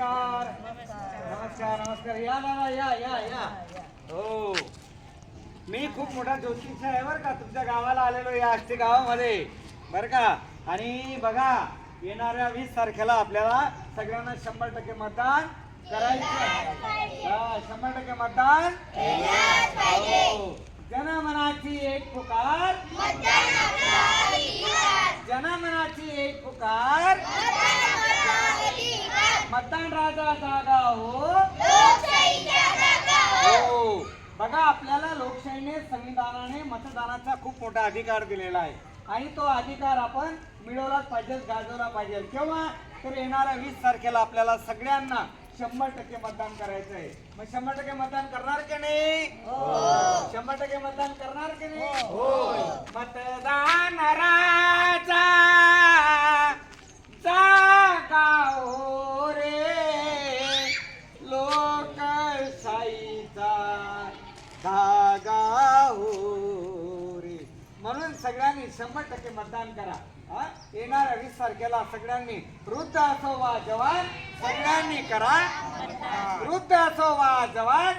नमस्कार. नमस्कार नमस्कार. या दादा या या या हो. मी खूप मोठा ज्योतिष आहे बरं का. तुमच्या गावाला आलेलो या आष्टी गावामध्ये. बरं का? आणि बघा येणाऱ्या वीस तारखेला आपल्याला सगळ्यांना शंभर टक्के मतदान करायचं. हा, शंभर टक्के मतदान हो. जनमनाची एक पुकार. जनमनाची एक पुकार. मतदान राजा जागा हो. हो. बघा आपल्याला लोकशाहीने संविधानाने मतदानाचा खूप मोठा अधिकार दिलेला आहे. आणि तो अधिकार आपण मिळवलाच पाहिजे गाजवला पाहिजे. केव्हा? तर येणाऱ्या वीस तारखेला आपल्याला सगळ्यांना शंभर टक्के मतदान करायचं आहे. मग शंभर टक्के मतदान करणार की नाही? शंभर टक्के मतदान करणार की नाही? धागा हो रे म्हणून सगळ्यांनी शंभर टक्के मतदान करा? येणाऱ्या वीस तारखेला सगळ्यांनी वृद्ध असो वा जवान सगळ्यांनी करा. वृद्ध असो वा जवान